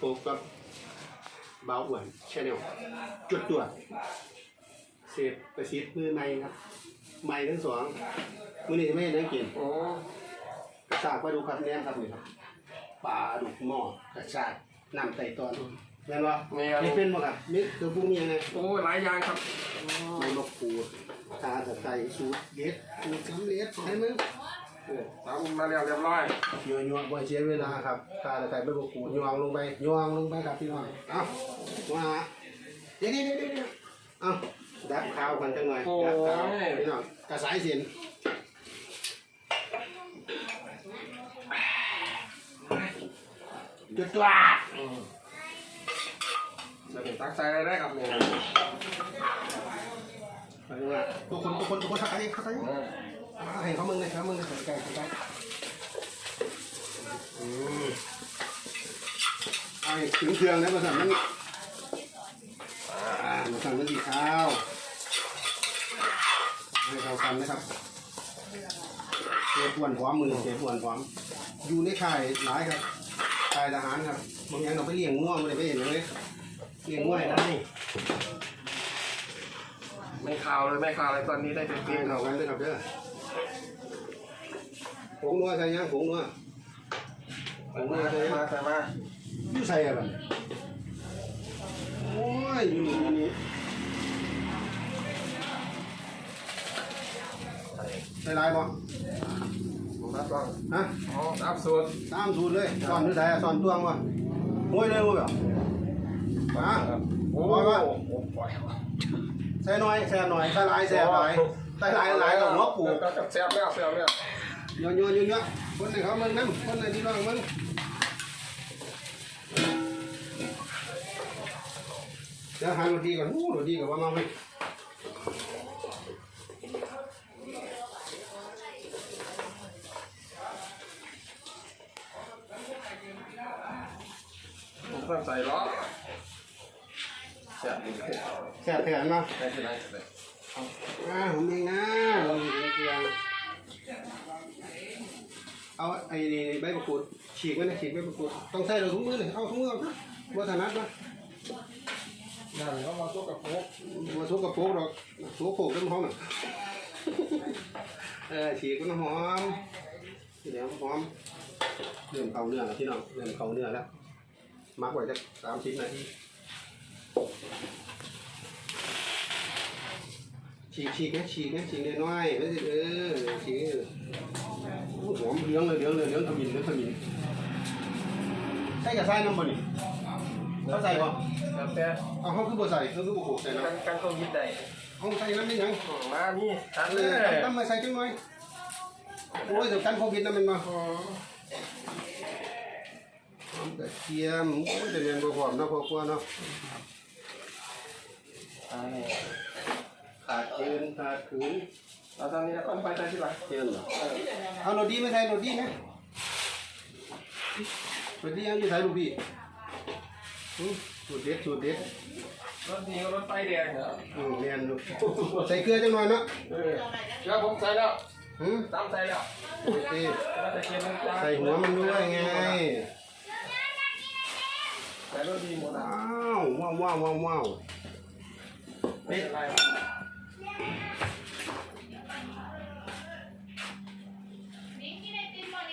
พบกับเบาอ้วนชาแนลจุดตัวจเสพประชิดมือใหม่ครับใหม่ทั้งสองมือนี้จะไม่ให้นักกินโอ้กระชากปลาดุกครับแนมครับนี่ครับปลาดุกหม้อกระชากน้ำไต่ตอนแม่นบ่แม่น นี่เป็นบ่ครับนี่คือพวกนี้ยังไงโอ้หลายอย่างครับไม่มะกรูดตาตะไคร้สูตรเด็ดสูตรสำเร็จใช่ไหมเออ ตามมาแล้วเรียบร้อยยัวยัวบ่เสียเวลาครับตาตะไคร้ใบมะกรูดยวงลงไปยวงลงไปครับพี่น้องเอ้าว่าเดี๋ยวเดี๋ยวเดี๋ยวเดี๋ยวเอ้าดับข้าวกันจังหน่อยดับข้าวพี่น้องกระสายเสียนจุดตัวอืมจะเป็นตักใส่อะไรได้ครับเนี่ยไปดูว่าทุกคนทุกคนทุกคนทักอะไรทักอะไรเออ ให้เขามึงเลยครับมึงเลยใกล้ใกล้อืมไอ้ถึงเครื่องแล้วมาสั่งมันอ่ามาสั่งมันดีข้าวให้เข้ากันนะครับเจ็บปวดพร้อมมือเจ็บปวดพร้อมอยู่ในค่ายหลายครับค่ายทหารครับบางอย่างเราไปเลี้ยงง่วงไม่ได้ไปเห็นเลยเลี้ยงง่วงได้ไม่ข่าวเลยไม่ข่าวเลยตอนนี้ได้เต็มเลี้ที่ยงครัเข้าบกันเลยครับเด้อ ผงนัวใส่ยังผงนัวผงนัวใส่ยังมาใส่มาอยู่ใส่อะไรโอ้ยอยู่นี่อยู่นี่ใส่ลายบ่ผมรับรองฮะอ๋อตามสูตรตามสูตรเลยสอนหรือใส่สอนตวงบ่ห้วยเลยบ่เหรอฮะโอ้ปล่อยโหวะใส่หน่อยใส่หน่อยใส่ลายใส่ลาย ใส่ลายลายกับหัวปูแซ่บแล้วแซ่บแล้วโยนโยนโยนโยนคนไหนเขามึงนั่คนไหนที่น้องมึงเดี๋ยวหาโรตีก่อนโอ้โรตีกับว่ามาไหมผมเพิ่มใส่ล้อ แซ่บดีแซ่บแท้เนาะอ่าผมเองนะผมเองเอาไอ้นี่ใบมะกรูดฉีกไว้นะฉีกใบมะกรูดต้องใส่เราถุงมือเลยเอาถุงมือเอาบัวถนัดนะนั่นเขามาตัวกับโป๊กบัวทุกกระโปงดอกทุกโขกน้ำหอมเออฉีกก็น้ำหอมเดี๋ยวหอมเริ่มเข้าเนื้อแล้วพี่น้องเริ่มเข้าเนื้อแล้วมักไว้จะสามสิบนาที ฉีกฉีกนะฉีกนะฉีกน้อยๆไม่ใช่เออฉีกเออโอ้โหหอมเหลืองเลยเหลืองเลยเหลืองขมิ้นเหลืองขมิ้นใส่กับใส่น้ำมันนี่เขาใส่บ่แล้วแต่เอาเขาคือบ่ใส่เขาคือบ่โขกใส่กันน้ำกันโควิดได้เอาใส่น้ำได้ยังมานี่ทันเอเลอยน้ำมาใส่จังหน่อยโอ้ยเดี๋ยวกันโควิดนะมันมาหอมกระเทียมโอ้ยแต่เรียนบ่หอมเนาะพอครัวเนาะ ขาดเกินขาดขืนเราตอนนี้ก็ไปใส่ที่หลังเกินเหรอเอาโรดีไม่ใส่โรดีนะโรดียังอยู่ใส่ลูกพี่อืมสูตรเด็ดสูตรเด็ดรถนี้ก็รถไฟแดงเหรออืมเรียนดูใส่เกลือจังหน่อยเนาะเออแล้วผมใส่แล้วหืมตามใส่แล้วโอเคแล้วจะเค็มน้ำตาลใส่หัวมันด้วยไงใส่รถดีหมดอะว้าวว้าวว้าวว้าว ว้